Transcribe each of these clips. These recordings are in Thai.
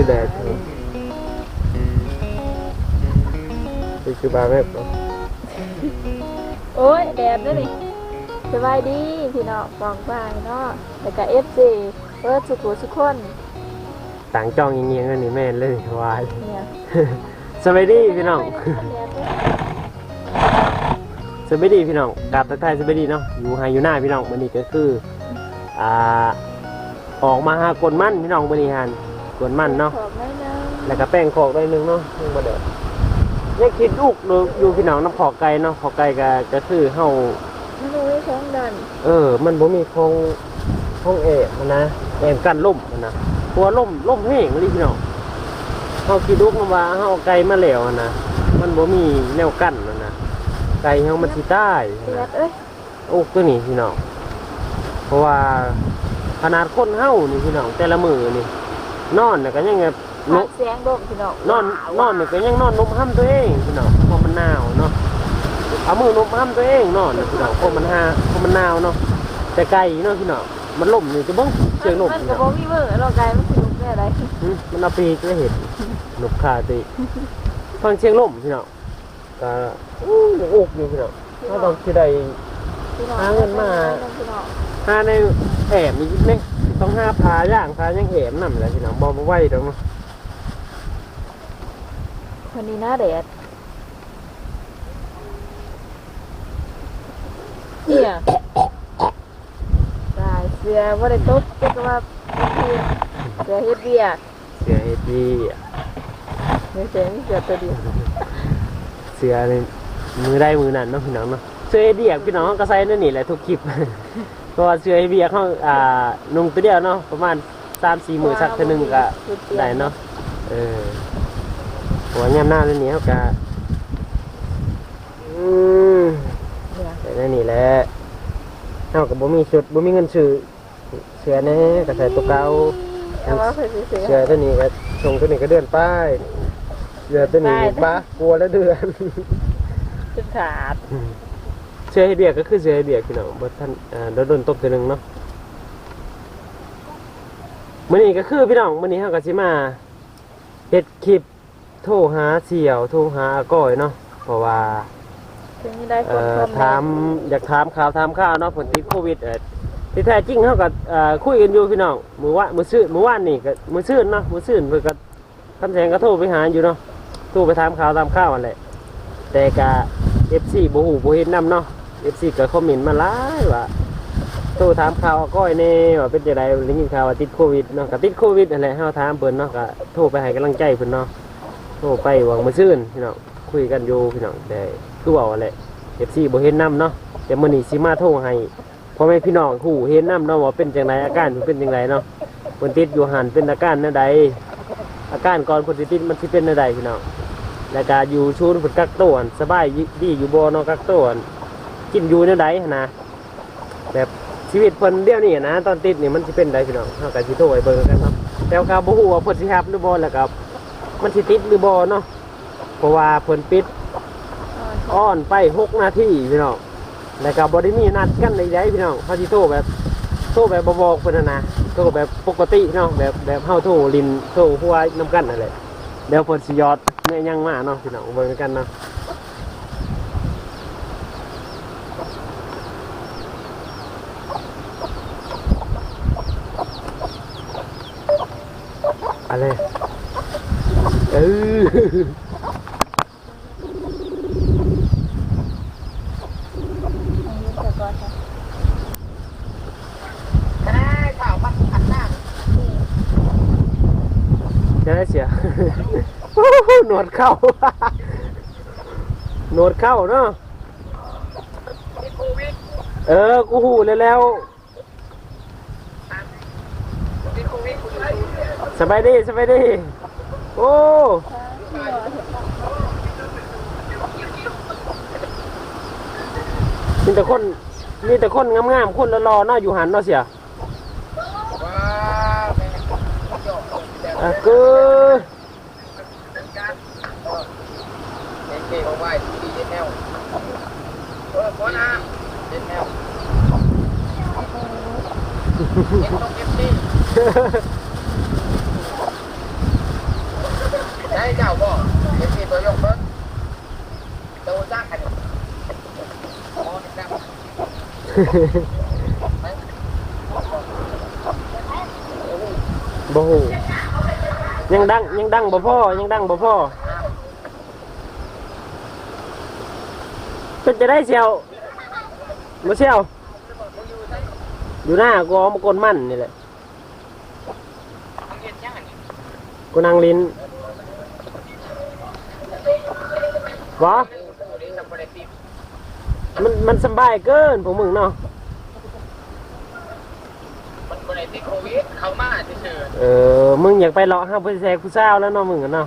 คือแดดนี่คือบาร์แบบโอ้ยแดดด้วยนี่สบายดีพี่น้องกองฟ้าเนาะแล้วก็เอฟซีเปิดสุขุสุขคนต่างจองเงี้ยงๆอันนี้แม่นเลยวายเนี่ยสวัสดีพี่น้องแดดด้วยสวัสดีพี่น้องกราบทักทายสวัสดีเนาะอยู่ไฮอยู่หน้าพี่น้องวันนี้ก็คืออ่าออกมาหากวนมั่นพี่น้องวันนี้ฮัน กวนมั่นเนาะ ขอบไม่เนาะแล้วก็แป้งขอกได้นึงเนาะยังบ่เด้อยังคิดลูกอยู่อยู่พี่น้องน้ำขอกไก่เนาะขอกไก่ก็ก็คือเฮาไม่รู้ว่าท้องดันเออ มันบ่มีโครงโครงเอะมันนะแอมกันล่มมันนะหัวล่มล่มแห้งเลยพี่น้องเฮาคิดลูกมาว่าเฮาเอาไก่มาแล้วอะนะมันบ่มีแนวกั้นมันนะไก่เฮามันสิตายแดนะ ดเอ้ยโอ้ตัวนี้พี่น้อง เพราะว่าขนาดคนเฮานี่พี่น้องแต่ละมือนี่ นอนน่ะก็ยังแบบนฟักงเสียงดมพี่น้องนอนนอนนี่ก็ยังนอนนมห้ำตัวเองพี่น้องเพราะมันหนาวเนาะเอามือนมห้ำตัวเองนอนน่ะพี่น้องเพราะมันหาเพราะมันหนาวเนาะแต่ไก่เนาะพี่น้องมันล่มนี่จะเบ้งเสียงลมมันพี่ก็น้องบ่มีมือเราไกลมันสิลุกได้ไรหึมันเอาปีกจะเห็นหนกขาตีฟังเสียงลมพี่น้องก็อู้ยอกอยู่พี่น้องถ้าต้องที่ใด พี่น้องหาเงินมา พี่น้องหาในแอบอีกนี่ต้องหาพาย่างพายังแอบนำแหละพี่น้องบ่บ่ไหวดอกเนาะวันนี้หน้าแดดเนี่ยตายเสือว่าได้ตบเจ้าก็ว่าเสือเฮ็ดเบียกเสือเฮ็ดดีอะเดี๋ยวเสือมีเสือตัวเดียวเสือนี่มือได้มือนั่นเนาะพี่น้องเนาะ เสือเฮ็ดเดียกพี่น้องก็ใส่นั่นนี่แหละทุกคลิปเพราะว่าเสือเฮ็ดเดียกเขาอ่านุ่งตัวเดียวเนาะประมาณ3-4มื้อสักเทื่อหนึงก็ได้เนาะเออหัวยามหน้านั่นนี่เฮาก็อืมเนี่ยแต่นั่นนี่แหละเฮาก็บ่มีชุดบ่มีเงินซื้อเสือแน่ก็ใส่ตัวเก่าแต่ว่าเคยซื้อเสือตัวนี้ก็ชงตัวนี้ก็เดือนป้ายเสือตัวนี้บ้ากลัวแล้วเดือนจุดขาด เสือเฮดเบียกก็คือเสือเฮดเบียกพี่น้องบ่ท่านอ่าโดนโดนตบตัวหนึงเนาะมื้อนี้ก็คือพี่น้องมื้อนี้เฮาก็สิมาเฮ็ดคลิปโทรหาเสี่ยวโทรหาอาก้อยเนาะเพราะว่าถึงได้คเอ่นอคอมเมนต์ถามอยากถามข่าวถามข่าวเนาะผลติดโควิดเอ่อที่แท้จริงเฮาก็เอ่อคุยกันอยู่พี่น้องมื้อว่ามื้อซื่อมื้อวานนี่ก็มื้อซื่นเนาะมื้อซื่นเพิ่นก็ท่านแสงก็โทรไปหาอยู่เนาะโทรไปถามข่าวถามข่าวนั่นแหละแต่กะ FC บ่ฮู้บ่เห็นนํเนาะ FC ก็คอมเมนต์มาหลายว่าโทรถามข่าวอาก้อยแน่ว่าเป็นจังไดได้ยินข่าวว่าติดโควิดเนาะก็ติดโควิดนั่นแหละเฮาถามเพิ่นเนาะก็โทรไปให้กำลังใจเพิ่นเนาะโทรไปหวังมื้อซื่นพี่น้องคุยกันอยู่พี่น้องแต่คือเว้าแหละ FC บ่เห็นนํเนาะแต่มื้อนี้สิมาโทรให้พ่อแม่พี่น้องฮู้เห็นนํเนาะว่าเป็นจังไดอาการเพิ่นเป็นจังไดเนาะเพิ่นติดอยู่หันเป็นอาการแนวใดอาการก่อนเพิ่นสิติดมันสิเป็นแนวใดพี่น้องแล้วก็อยู่ชูนเพิ่นกักตัวสบายดีอยู่บ่เนาะกักตัว กินอยู่แนวใดหั้นนะแบบชีวิตเพิ่นเดี๋ยวนี้นะตอนติดนี่มันสิเป็นใดพี่น้องเฮาก็สิโทรให้เบิ่งกันเนาะแต่ก็บ่ฮู้ว่าเพิ่นสิรับหรือบ่แล้วก็มันสิติดหรือบ่เนาะเพราะว่าเพิ่นปิดอ้อนไปหกนาทีพี่น้องแล้วก็บอดี้มีนัดกันใดๆพี่น้องเขาที่โทรแบบโทรแบบบบอกเพิ่นน่ะนะโทรแบบปกติเนาะแบบแบบเฮาโทรลินโทรหัวน้ำกันนั่นแหละเดี๋ยวเพิ่นสิยอดแม่ยังมาเนาะพี่น้องเบิ่งกันเนาะ อะไรเออจะได้เสียหนวดเข้าหนวดเข้าเนาะเออ กูหูเลยแล้ว สบายดีสบายดี โอ้มีแต่คนมีแต่คนงามๆคนรอๆเนาะอยู่หันเนาะเสียอะคือเก่งของไว้ดีเใช่เจ้าบ่เอ็มซีตัวยกเบิ้งตัวจ้างกันโอ้ยครับบ่ฮู้ยังดังยังดังบ่พ่อยังดังบ่พ่อเป็นจะได้เชียวบ่เชียวอยู่หน้ากูเอามากลมั่นนี่แหละมึงเห็นยังไงนี่กูนั่งลิ้น วะตัวนี้ทำอะไรติดมันมันสำบายเกินพวกมึงเนาะมันอะไรติดโควิดเข้ามาเฉยเออมึงอยากไปเลาะห้าผู้แซกผู้สาวแล้วเนาะมึงอะเนาะ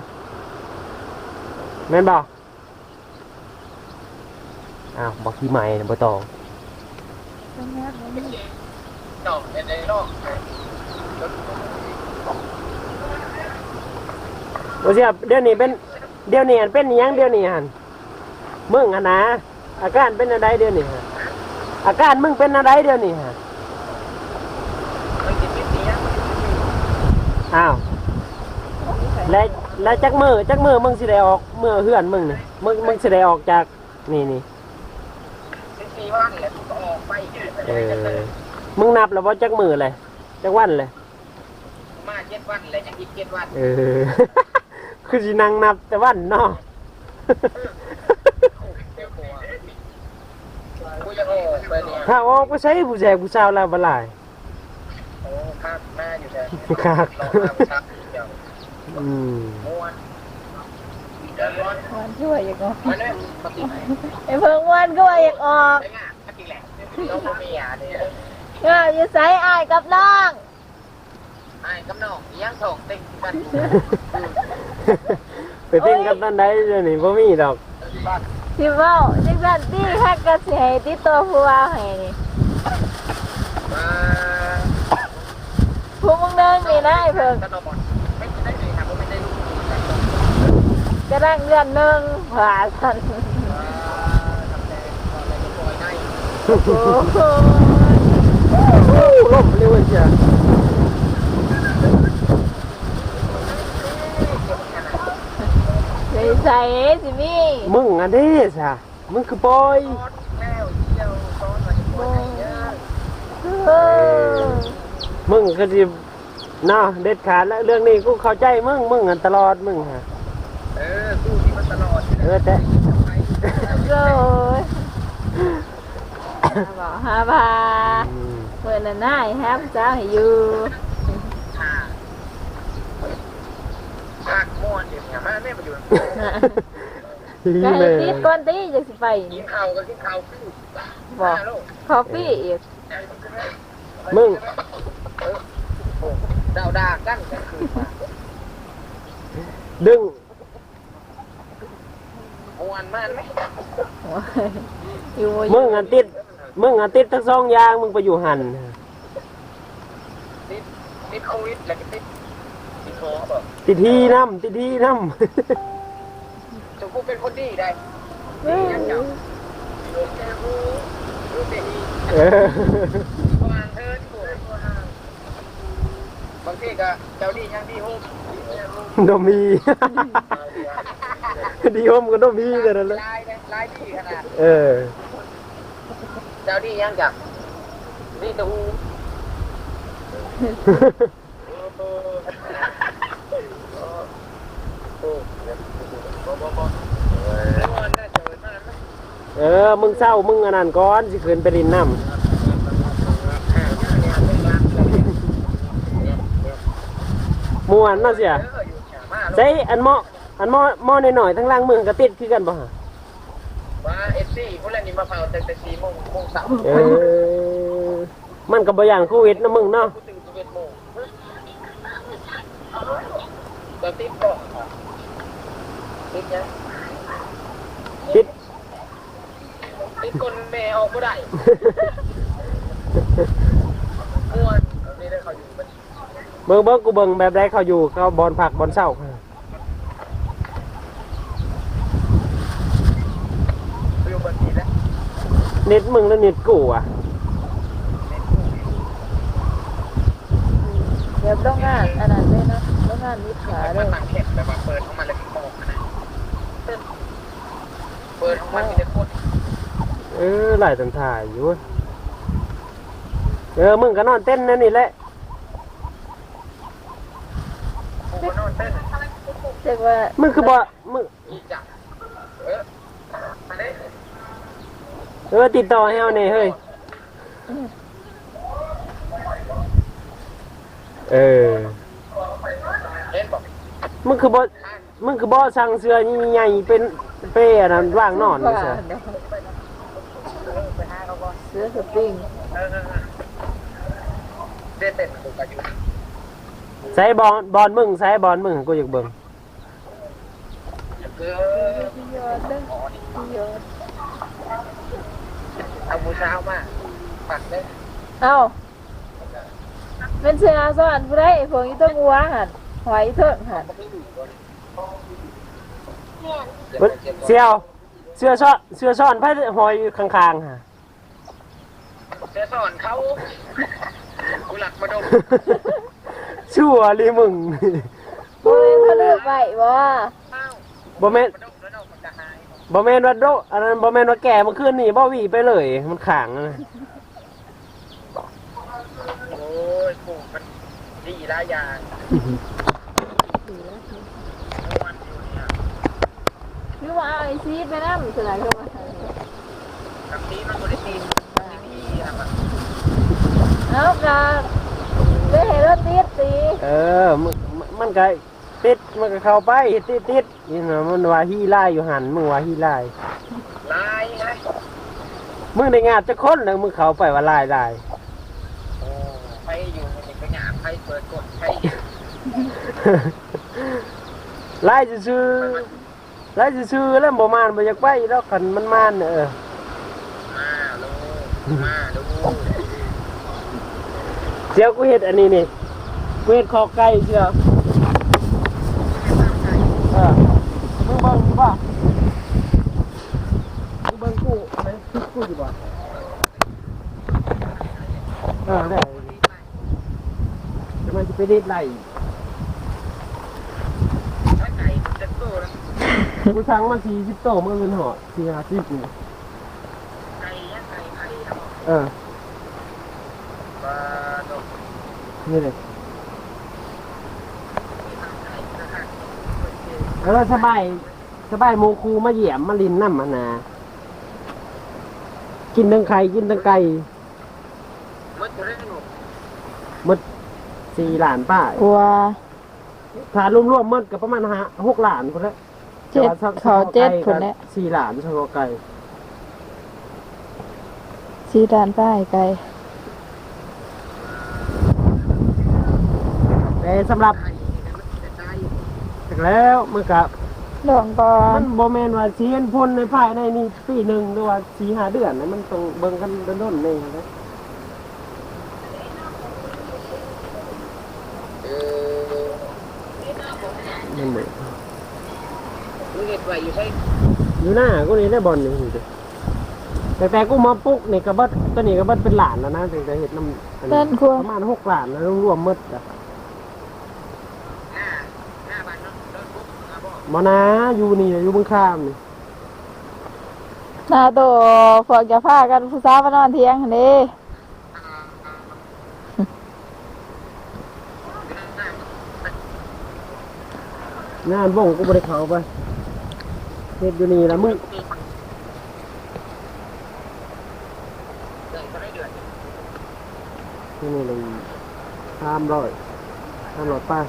แม่นบอกอ้าวบอกที่ใหม่นะบ่ตองต้องแม่บ่มีๆน้องเห็นในนอกบ่เสียเดี๋ยวนี้เป็นเดี๋ยวนี้อันเป็นอิหยังเดี๋ยวนี้หัน มึงอะนะอาการเป็นอะไรเดี๋ยวนี้ฮะอาการมึงเป็นอะไรเดี๋ยวนี้ฮะมันติดนิดเดียวอ้าวและและจักมือจักมือมึงสิได้ออกเมื่อเฮือนมึงนี่มึงมึงสิได้ออกจากนี่นี่สิบสี่วันแล้วก็ออกไปเออมึงนับแล้วว่าจักมือเลยจักวันเลยมาเจ็ดวันแล้วยังอีกเจ็ดวันเออคือสินั่งนับแต่วันเนาะ เดี๋ยวกูกู จะออกไปเนี่ยถ้าออกไปใช้ผู้แจกผู้สาวแล้วบ่หลาย โอ้ภาพหน้าอยู่แต่ครับ ลองภาพชักเดี๋ยวอืมม้วนเดี๋ยวม้วนวันช่วยอยากออกมาเนี่ยปฏิไหนไอ้เพิ่งวันก็ว่าอยากออกใช่งานปฏิแหละเราโมเมียเนี่ยก็อยู่ไสอ้ายกับน้องไอ้กำนองยังส่งเต็งกัน ไปเต้นกันตอนใดเดี๋ยวนี้บ่มีดอก บ้าน สิเว้าจังซั่นติฮักก็สิให้ติดตัวผู้ว่าให้นี่มาผู้มึงเดินนี่นะไอ้เพิ่งกระโดดไม่ได้เลยครับไม่ได้ลูกกระดังเดือนหนึงว่าซั่นทำแต่อะไรก็ปล่อยได้โอ้โห โอ้ลมเร็วเชียว ใส่ใส่สิมีมึงอันเด้ซะมึงคือปอยแล้วเที่ยวซ้อนมาจะปล่อยเยอะเออมึงก็สิเนาะเด็ดขาดแล้วเรื่องนี้กูเข้าใจมึงมึงอันตลอดมึงฮะเออสู้ที่มันตลอดเออแต่โอ้ยบอกฮาบาอืมเมื่อนั้นนายแฮมเจ้าให้อยู่ ค่ะภาค ม้วนเดี๋ยวเนี่ยมาแม่มาอยู่ก็ให้ติดก่อนติจะสิไปกินข้าวก็กินข้าวขึ้นบอกคอฟฟี่อีกมึงดาวดากันกันคืนมาดึงมวนมันไหมโอ้ยอยู่มึงอันติดมึงอันติดทั้งสองอย่างมึงไปอยู่หันติดติดโควิดแล้วก็ติดติดโควิด ติดที่น้ำติดที่น้จะกูเป็นคนดีได้เอ้ยดูแกกูดูเตอีำเออประมาณเทินกูบางทีก็เจ้าดียังดีโฮมโดมีดีโฮมก็โดมีแต่นั้นแหละลายเลยลายดีขนาด เออเจ้าดียังจับนี่ตูเอ เออ มึงเศร้า มึงอันนั้นก่อนสิคืนไปรินน้ำมวนเนาะเสียใช้อันหมออันหมอหมอหน่อยๆทั้งล่างมือก็ติดคือกันบ่ฮะมาเอฟซีพวกนี้มาเผาตั้งแต่สี่โมงโมงสามเออมันก็บ่อย่างโควิดนะมึงเนาะกูตื่นสิบเอ็ดโมงตอนติดก่อน ติดยังติดติดคนแม่ออกก็ได้ม่วนนี่ได้เขาอยู่มันเบิ่งเบิ่งกูเบิ่งแบบใดเขาอยู่เขาบอลผักบอลเศร้าอยู่บนนี้แล้วเน็ตมึงแล้วเน็ตกูอะเดี๋ยวต้องงานอันนั้นเลยเนาะต้องนั่นนิดขามัเด้นอหนังเข็มแบบว่าเปิดของมันแล้วมันโมกนะเปิดของมันมีแต่คนเออหลายตันถ่ายอยู่เว้ยเออมึงก็นอนเต้นนั่นนี่แหละกูก็นอนเต้นเรียกว่ามึงคือบ่มึงอีจับเอออันนี้เออติดต่อให้เอานี่เฮ้ยเออเล่นบอกมึงคือบ่มึงคือบ่สั่งเสื้อใหญ่ๆเป็น เป้อันนั้นว่างนอนนี่ซะไปหาเขาก่อนเสื้อสปริงใส่บอลบอลมึงใส่บอลมึงกูอยากเบิ่งเอามือเช้ามาปักเด้เอาเป็นเสื้อสอนผู้ใดพวกนี้ต้องวางหั่นหอยเถิงหัน เบิ่งเสี่ยวเสื้อซ้อนเสื้อซ้อนไผหอยอยู่ข้างๆฮะเสื้อสอนเขากูหลักมาดมชั่วเลยมึงบ่ได้เขาเลือกไว้บ่ข้าวบ่แม่นมาดมแล้วเนาะมันจะหายบ่แม่นว่าโดอันนั้นบ่แม่นว่าแก่เมื่อคืนนี่บ่หวีไปเลย มันขางนะโอ้ยกูมันดีหลายอย่างมันอยู่เนี่ย หรือว่าเอา ไอซีดไปนำเสื้อเข้ามากับนี้มันบริสีมันไม่มีอะมันเอากะได้เห็นรถติดสิเออมันมันก็ติดมันก็เข้าไปติดติดนี่นะมันว่าฮีไล่อยู่หันมึงว่าฮีไล่ลายไงมึงได้งานจะคนนะมึงเข้าไปว่าไล่ไล่โอ้ไฟอยู่มันก็หยาบไฟเปิดกดไฟไล่ซื่อ ๆไล่ซื่อแล้วบ่มานบ่อยากไปแล้วคันมันมานเออมาลูกมาลูกเดี๋ยวกูเฮ็ดอันนี้นี่กูเฮ็ดคอไก่เชียวเออมึงเบิ่งบ่ะมึงเบิ่งกูไหมกูอยู่บ่ะเออได้จะมันสิไปรีดไล่ ถ้าไก่มันจะโตแล้ว กูสั่งมาสี่สิบโตเมื่อเงินหอสี่ห้าสิบนี่ไก่ยังไก่ไก่นะเออปลาดกนี่เลยไก่นะครับเออสบายสบายโมคูมาเหยี่ยมมาลินน้ำมันนา กินทั้งไข่กินทั้งไก่มันจะได้หนุกหมดสี่หลานป้ายกลัวถ้ารวมรวมๆหมดก็ประมาณห้าหกหลานคนละ เจ็ดเขาเจ็ดคนแล้วสี่หลานเฉพาะไก่สีดานป้ายไกลแต่สำหรับไก่เนี่ยมันจะได้ถึงแล้วมันกับลองก่อมันนโบแมนว่าสีเห็นพ่นในภายในนี่ปีหนึ่งหรือว่าสี่ห้าเดือนนะมันต้องเบิ่งกันโดนๆนี่นะเออมันเหมือนมึงเห็น ไว้อยู่ใช่อยู่หน้ากูนี่ได้บอลนี่สิแต่แต่กูมาปุ๊กนี่กระบัดตัวนี้กระบัดเป็นหลานแล้วนะถึงจะเห็นน้ำอันนี้นั่นกลัว ประมาณหกหลานแล้วรวมๆหมดอะหน้าหน้าบ้านเนาะเดินปุ๊บมาบอกมานะอยู่นี่อยู่เบงข้ามนี่หน้าโตฝากจะพากันผู้สาวมานอนเที่ยงหั่นเด้อ่าอ่าหน้ามันงานบ่งกูบริเขาไป เฮ็ดอยู่นี่ล้วมึงนี่นี่เลยห้ามร้อยห้ามร้อยป้าย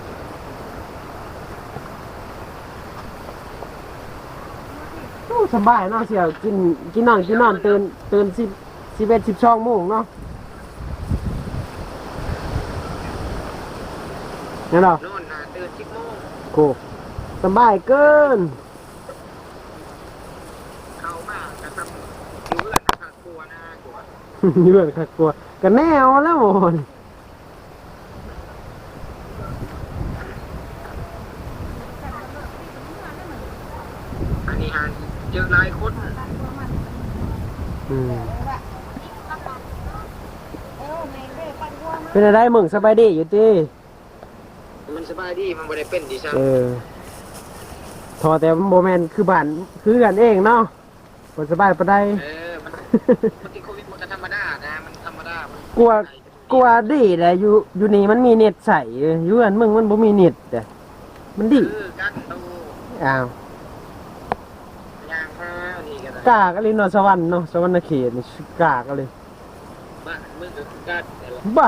โอ้สบายเนาะเสี่ยวกินกินนอนกินนอนตื่นตื่นสิบสิบเอ็ดสิบสองโมงเนาะนี่ยเนาะนอนนานตื่นสิบโมงโกสบายเกิน เข้ามากกระทำอยู่เพื่อนนะครับกลัวนะกลัว เยื่อนค่ะกลัวกันแนวแล้วโมนอันนี้ฮะเจอหลายคนอืมเป็นอะไรมึงสบายดีอยู่ตีมันสบายดีมันบ่ได้เป็นดิฉันเออทอแต่โมเมนคือบ้านคือกันเองเนาะบ่สบายปานใดเออมันมันติดโค กลัวกลัวดีแหละอยู่อยู่นี่มันมีเน็ตใส่อยู่อันมึงมันบ่มีเน็ตแต่มันดีคือกันตูอ้าวยางพานี่ก็ได้กากอะไรเนาะสวรรค์เนาะสวรรค์เขตนี่กากอะไรบ้านมึงก็คือกันแต่ละบ้า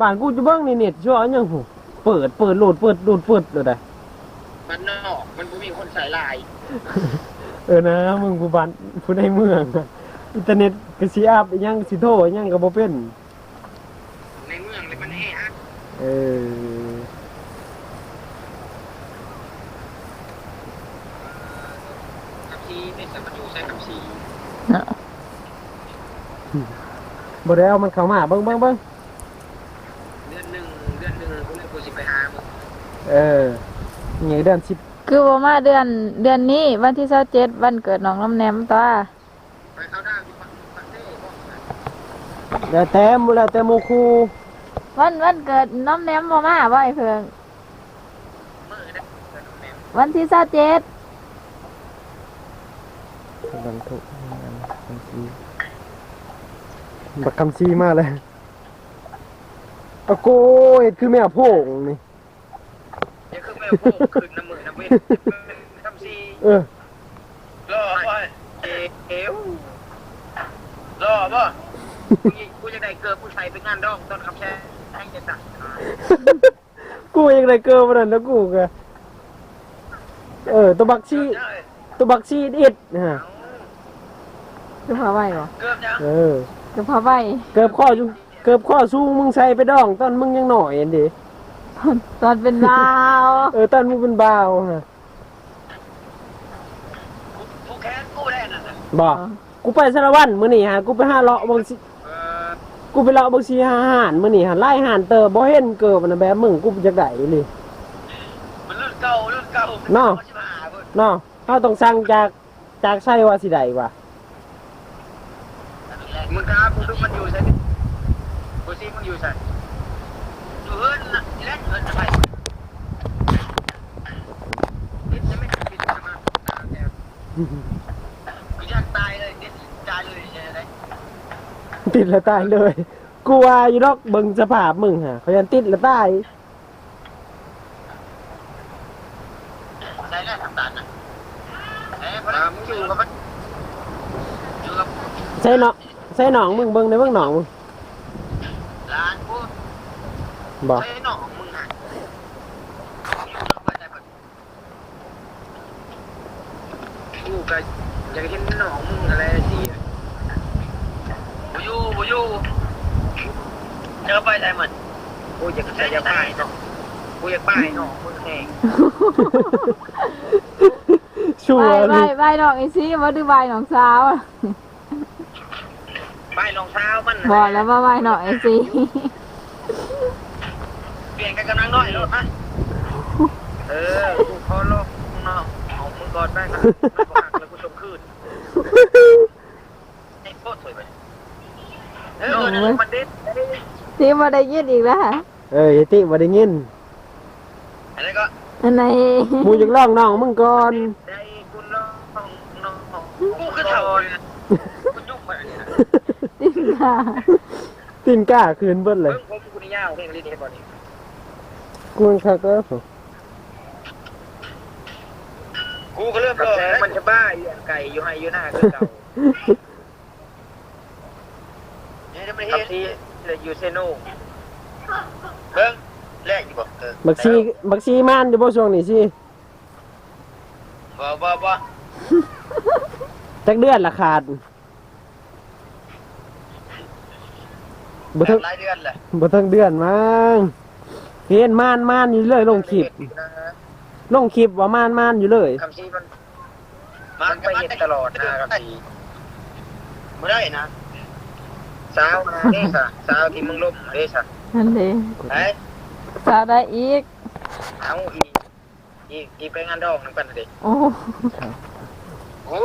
บ้านกูจะเบิ่งนี่เน็ตชั่วอันยังหูเปิดเปิดโหลดเปิดโหลดเปิดเลยได้บ้านนอกมันบ่มีคนใส่ลายเออนะมึงผู้บ้านผู้ในเมืองอะอินเทอร์เน็ตก็สิอัพอิหยังสิโทรอิหยังก็บ่เป็นในเมืองเลยมันแออัด เออกับซีในสมัยอยู่ใช้กับซีบ่ได้เอามันเข้ามาเบิ่งเบิ่งเบิ่งเดือนหนึ่งเดือนหนึ่งกูเลยกูสิไปหามึงเออนี่เดือนสิบคือบ่มาเดือนเดือนนี้วันที่27วันเกิดน้องน้ำแหนมตัวไปเข้าดาวอยู่ปักปักเต้บ่แล้วแต่หมู่แล้วแต่หมู่ครู วันวันเกิดน้ำแหนมบ่มาบ่ไอ้เพิ่งมือได้เดือนแม่วันที่27กำลังทุกคำซีบักคำซีมาเลยอะโกยคือแมวโพงนี่เดี๋ยวคือแม่พวกคืนน้ำมือน้ำเว้นทำซีเออรอบ่เอวรอบ่กูยิกูจะได้เกิดผู้ชายไปงานดองต้นคำแช่ ให้จะตัดกูยังไรเกินมานั่นแล้วกูก็เออตัวบักชีตัวบักชีอิดนะฮะจะพาไว้บ่เกือบยังเออจะพาไว้เกือบข้อจุเกือบข้อสู้มึงใส่ไปดอง ตอนมึงยังหน่อยเองดิตอนเป็นลาว เออตอนมึงเป็นบ่าวฮะผู้แค้นกูได้นั่นน่ะบอกกูไปสารวันมื้อนี้ฮะกูไปหาเลาะบางสิเออ กูไปเลาะบางสีหาอาหารมื้อนี้ฮะไล่อาหารเตอบ่เห็นเกิดมันนะแบบมึงกูจักได้นี่มันรุ่นเก่ารุ่นเก่าเนาะสิมาหาเพิ่นเนาะเฮาต้องสั่งจากจากไสว่าสิได้ว่ะมึงครับมึงดูมันอยู่ใช่ไหมกูซีมึงอยู่ใช่อยู่เฮิร์นน่ะเล่นเฮิร์นอะไรนิดจะไม่ ติดแล้วตายเลยกูว่าอยู่ดอกเบิ่งสภาพมึงฮะเขายันติดแล้วตายใช่แล้วทำตาลน่ะเอ้ยพอแล้วมึงอยู่กับมันอยู่กับใส่เนาะใส่หนองมึงเบิ่งในเบิ่งหนองมึงร้านกูบอกใช่หนองมึงอะอยู่กับมันแต่กูก็อยากเห็นหนองมึงอะไรสิ บูยูบูยูเจอไปได้มันกูอยากใช้ยาป้ายเนาะกูอยากป้ายหนองมึงแห้งชัวไว้ร์ไว้นี่ไว้น้องไอ้ซี่บ่ดื้อไว้น้องสาวอะป้ายรองเท้ามันบ่แล้วว่าไว้น้องไอ้ซี่เปลี่ยนกันกำลังน้อยรถมาเออกูขอลงเนาะเอามึงก่อนแม่งนะมันบอกหักแล้วกูชมคืน ไอ้โคตรสวยไป เออเดี๋ยมันด็ดที่บ่ได้ยินอีกแล้วฮะเอ้ยติบ่ได้ยินอะไรก็อันไหนหมูอยากลองน้องมึงก่อนได้กูน้องน้องกูคือเถ่าเลยกูยุ่งไปเนี่ยติดค่ะตินก้าคืนเบิ้ลเลเพิ่ยงผมกูนี่ยาวเพลงลิ้นเฮ็ดบ่นี่กูมันคักแล้วกูก็เริ่มรอมันจะบ้าอยู่อันไก่อยู่ให้อยู่หน้าคือเก่า เนี่ยจะไม่เฮ็ดที่เลยอยู่เซโนเบิ่งแรกอยู่บ่เออบักซีบักซีม่านอยู่บ่ช่วงนี้สิบ่บ่บ่จักเดือนละขาดบ่ถึงหลายเดือนแหละบ่ถึงเดือนมั้งเห็นม่านม่านอยู่เลยลงคลิปลงคลิปว่าม่านม่านอยู่เลยคำชี้มันมันไปเห็นตลอดนะคำชี้ไม่ได้นะ สาวนะเด้สะสาวที่มึงล้มเด้สะนั่นเด้ไอ้สาวได้อีก เอาอีอีอีไปงานดอกนึงกันเด็โอ้โอ้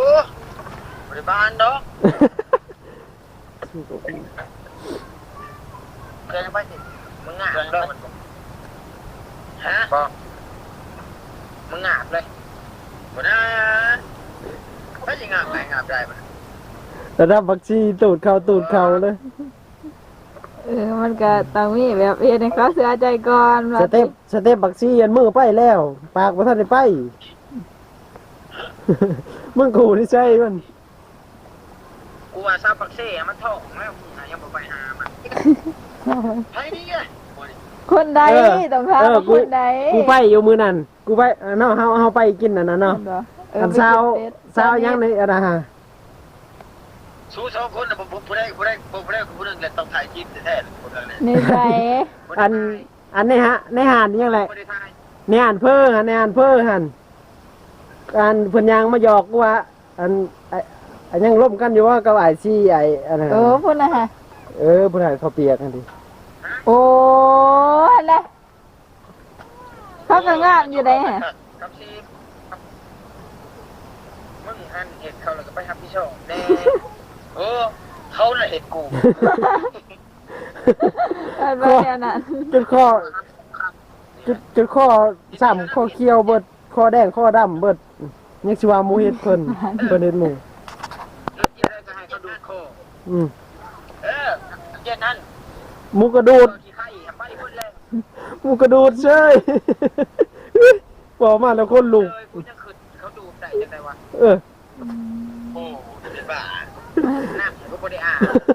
บริบาลดอกเคยไปสิมึงงานดอกมันฮะบอกมึงงาบเลยบ่ได้ไม่ใช่งาบไงงาบได้ปะ ระดับบักชีตูดเขาตูดเขาเลย เออมันก็ต้องมีแบบเฮ็ดให้เขาเสียใจก่อนสเต็ปสเต็ปบักชีอันมือไปแล้ว ปากบ่ทันได้ไป มึงกูนี่ใช่มันกูว่าซาปักเซ่มันท้องแล้วมึงหายังบ่ไปหามันไผนี่ไงคนใดต้องถามว่าคนใดกูไปอยู่มือนั่นกูไปเออเนาะเฮาเฮาไปกินอันนั้นเนาะเอออันเช้าเช้ายังในอันนะฮะ สู้สองคนน่ะบ่บ่บ่ได้บ่ได้บ่ได้ผู้หนึงแหละต้องถ่ายคลิปแท้ๆคนละเลยนี่ใส่อันอันนี้ฮะในหาดนี่ยังไงบ่ได้ถ่ายในหาดเพ้อหันในหาดเพ้อหันอันเพิ่นยางมาหยอกกูว่า อันไอ้อันยังร่วมกันอยู่ว่ากับไอ้ซี่ไอ้อันนั้นเออพุ่นนะฮะเออเพิ่นให้เขาวเปียกกันดิโอ้ยแหละเขาก็งามอยู่ได้ฮะครับซีครับมึงอันเห็ดเขาแล้วก็ไปทำที่ช่องแน่ เออ เขาน่ะเห็ดกู เออแบบนั้นจุดข้อจุดจุดข้อสามข้อเคี้ยวเบิดข้อแดงข้อดำเบิดยังสิว่าหมูเฮ็ดเพิ่นเพิ่นเฮ็ดหมูเฮ็ดยังไงก็ให้เขาดูดคออืมเออเย็นนั้นหมูกระดูดขี้ไข่ไปหมดเลยหมูกระดูดเชย บอกมาแล้วคนลุก เลยกูยังขึ้นเขาดูดได้ยังไงวะ เออ โอ้เป็นบ้าน้ำก็บ่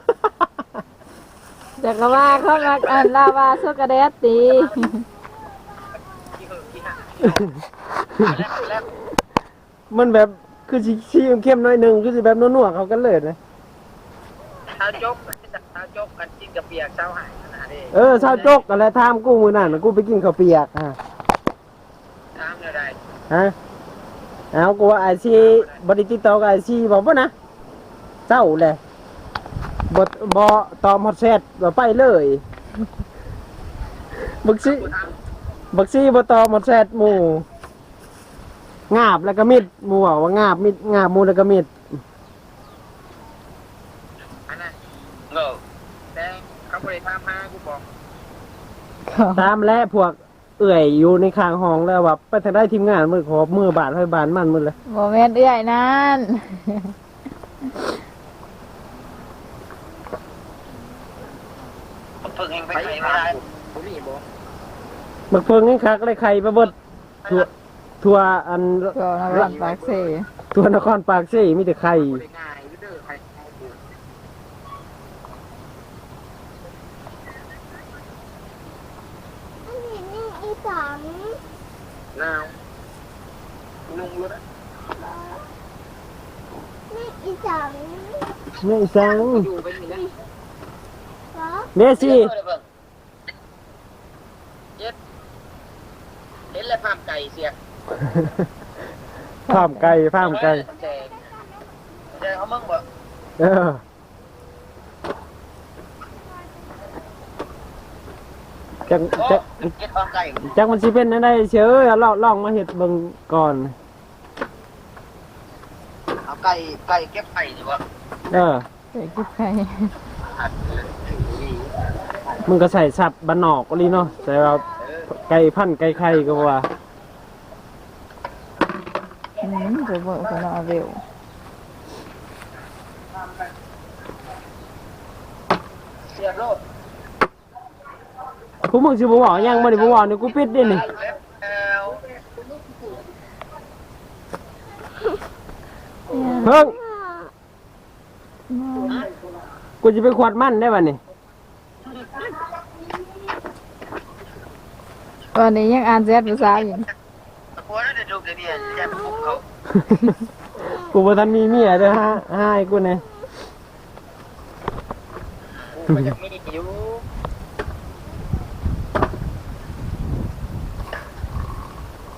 ได้อ่านแต่ก็ว่าเขามักอันลาวาสุกระเดตตีขี้เหอะขี้ห่าเอาแล้วเอาแล้วมันแบบคือสีสีเข้มๆหน้อยหนึงคือสิแบบนัวๆเขากันเลยนะเท้าจกเท้าจกกันกินกับเปียกเช้าหายนะเด้เออชาวโจกอะไรทามกูมือนั่นน่ะกูไปกินข้าวเปียกอะถามเลยได้ฮะเอากูว่าไอซีบริติดต่อกับไอซีบอกว่านะเจ้าแหละ บดบอตอมฮอตแซดบ่ไปเลยบักซีกูถามบักซีบตอมฮอตแซดหมู่งาบแล้วก็มิดหมู่บอกว่างาบมิดงาบหมู่แล้วก็มิดอันนั้นเงอแต่เขาบ่ได้ถามหากูบอกตามและพวกเอื่อยอยู่ในข้างห้องแล้วว่าไปทางได้ทีมงานมือขอบมือบาดให้บานมันมือเลยโมเมนต์เอื้อยนั่น เพิ่งเองไปไหนไม่ได้ผมมีบอก บักเพิงนี่คักเลยใครไปเบิดทัวทัวอันก็นวันปากเสทัวนครปากซี่มีแต่ไข่บ่ได้ง่ายเด้อใครเอากูอันนี้นี่อีสังหนาวนุ่งรถอะนี่อีสังนี่สังอยู่เป็นอย่างนี้เหรอเมซี่ เย็ดเห็ นแล้วภาพไก่เสียฟาร์มไก่ฟาร์มไก่แจงแจงเขามึงบอกเออจังโอ้จังเก็ดความไก่จังมันสิเป็นอะไรเชยเอาลองลองมาเห็ดเบิ่งก่อน เอาไก่ไก่เก็บไก่ดีวะเออเด็กกิ๊บใครมึงก็ใส่สับบ้านนอกก็ลีเนาะใส่ว่า ไก่พันธุ์ไก่ไข่ก็ว่าอืมจะบอกคนเอาเร็วเสียบโลดกูมึงสิบ่บอกยังบ่ได้บ่บอกนี่กูปิดเดินี่แล้วเพิ่งกูจะไปขวดมันได้ป่ะนี่ วันนี้ยังอ่านแชทภาษาอยู่ตะโกนแล้วเดี๋ยวดูเดี๋ยวนี้แย่ปุ๊บเขากูบ่ทันมีเมียเด้อฮะให้กูแน่กูก็ยังมีอยู่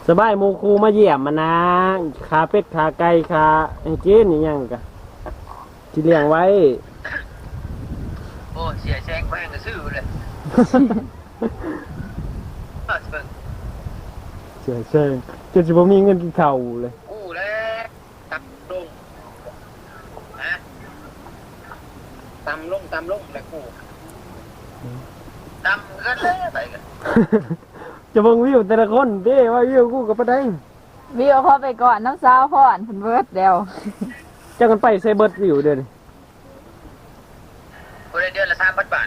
สบายหมู่ครูมาเยี่ยมมานะขาเป็ดขาไก่ขาไอ้กินอีหยังกะสิเลี้ยงไว้ โอ้เสียแซงแพงกระซื้อเลยเออเบิ่งเสียเชิงจนสิบ่มีเงินกินข้าวเลยอู้แล้วตับลงนะตำลงตำลงแล้วกูตำกันเลยไปกันจะบ่งวิวแต่ละคนเด้ว่าวิวกูกับปะได้วิวเขาไปก่อนน้ำสาวพ่อนเพิ่นเบิดเดียวจังกันไปใส่เบิร์ดวิวเด้อนคนเดือนละสามพันบาท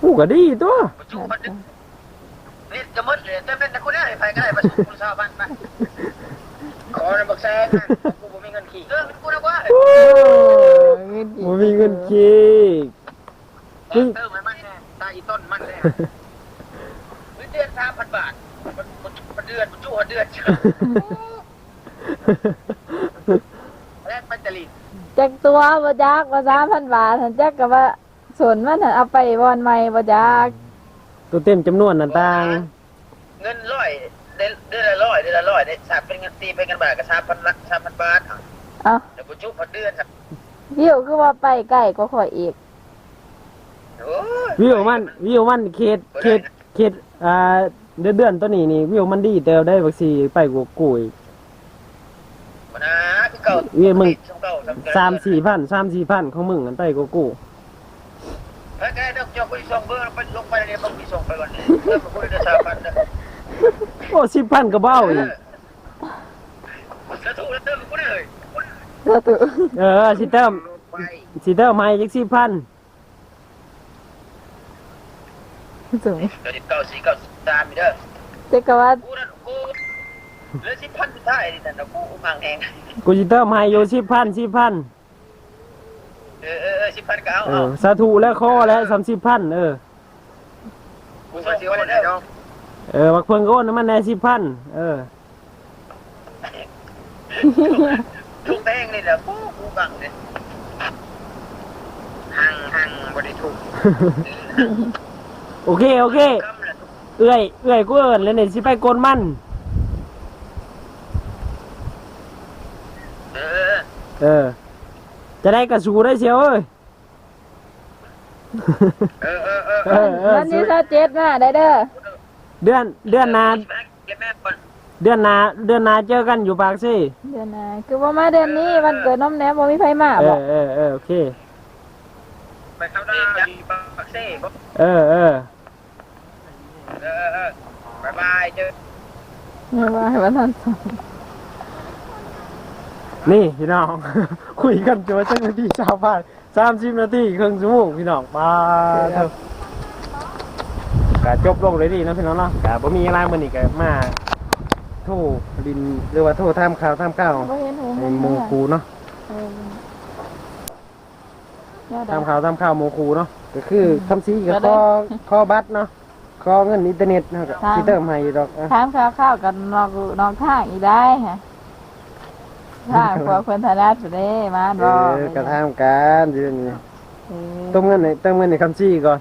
กูก็ดีตัวประจุพั นนี่จะมดเลยจะเป็นแต่คนได้ไปก็ได้ประชุมคุณชาวบ้านไปขอระบักแซงกูบ่มีเงินขี่เออกูนะว่าโอ้บ่มีเงินคิกเออมันมันแน่ตายต้นมันแน่เดือนสามพันบาทมันเดือนมันจู่เดือนแรกไปตลิดจักตัวบ่จักว่า3,000บาทหันจักก็ว่าส่วนมันหันเอาไปบอนใหม่บ่จัก ตัวเต็มจำนวนนั่นต่างเงินร้อยเดือนละร้อยเดือนละร้อยได้สามเป็นเงินตีเป็นเงินบาทก็สามพันละสามพันบาทเอ้าแต่ประจุพันเดือนครับวิวคือว่าไปใกล้กว่าข่อยอีก โอ้ยวิวมันวิวมันเขตเขตเขตอ่าเดือนเดือนตัวนี้นี่วิวมันดีแต่ได้บักสีไปกูกูอีกมันนะคือเก่าเวียนมึงเก่าสามสี่พันสามสี่พันของมึงกันไปกูกูแล้แกเด็กจบ ไปส่งเบอร์ไปลงไปเลยต้องไปส่งไปก่อนเพื่อมาคุยเดือนสามพันนะโอ้สิบพันก็เบ้าอีกแล้วถูกแล้วเติมกูเลยเด้อตุเออสิเติมไปสิเติมให้จักสิบพันสูงเดี๋ยวเก้าสี่เก้าสามเด้อจักก็ว่ากูนั่นกูเหลือสิบพันสุดท้ายนี่แต่กูมังแหงกูสิเติมให้อยู่สิบพันสิบพัน เออเออสิบพันก็เอาเอเอาอสาธุและข้อแล้วสามสิบพันเออ กูส่งไปเด้อเออบักเพิ่งก็โอนน้ำมันแน่สิบพันเออทุกแป้งนี่แหละกูกูบังเนี่ยหังหังบริทุกโอเคโอเค กำละเอื้อยเอื้อยกูเอิญแล้วเนี่ยสิไปโกนมัน เออเออ จะได้กระสูได้เชียวเอ้ย เออเออเออเออเออวันนี้ถ้าเจ็ดมาได้เด้อเดือนเดือนหนาเก็บแม่ก่อนเดือนหนาเดือนหนาเจอกันอยู่ปากซี่เดือนหน้าคือว่ามาเดือนนี้วันเกิดน้องแหนมบ่มีไผมาเอบ่อเออเออโอเค ไปเข้าดาวดีปักเซ่บ่เออเออเออเออบ๊ายบายเจอไม่ว่าให้วันนั้นสอง นี่พี่น้อง คุยกันจนจังนาทีสาวผ่านสามสิบนาทีครึ่งชั่วโมงพี่น้องมาเถอะกะจบลงเลยดีเนาะพี่น้องเนาะกะบ่มีอะไรมันอีกกะมาโทรลินหรือว่าโทรทำข่าวทำข่าวบ่เห็นหูในโมคูเนาะเออเดี๋ยวทำข่าวทำข่าวโมคูเนาะก็คือคำซีกับก็ได้ข้อข้อบัตรเนาะข้อเงินอินเทอร์เน็ตเนาะก็ค่ะที่เติมให้อยู่ดอกอะถามข้าวข้าวๆกันนอกนอกทางอีกได้ฮะ ทางพวกคนธนัดไปเด้มาเอบ่อกระทำการอยู่นี่เออต้มเงินในเติมเงินในคำซีก่อน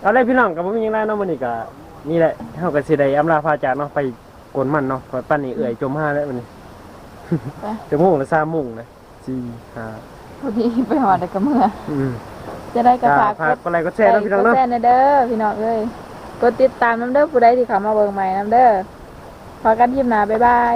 เอาเลยพี่น้องกับผมยังไงเนาะมันนี่ก็นี่แหละเฮาก็สิได้อำลาพาจากเนาะไปกวนมันเนาะเพราะปั้นนี่เอื่อยจมห้าแล้วมันนี่ จะโมงละสามโมงนะสี่ห้าพอดีไปหอดแต่ก็เมื่อ อืมจะได้กระก็ฝากฝากกดไลค์กดแชร์เนาะพี่น้องเนาะกดแชร์เด้อพี่น้องเอ้ยกดติดตามน้ำเด้อผู้ใดที่เข้ามาเบิ่งใหม่น้ำเด้อพอกันยิ้มหนาบ๊ายบาย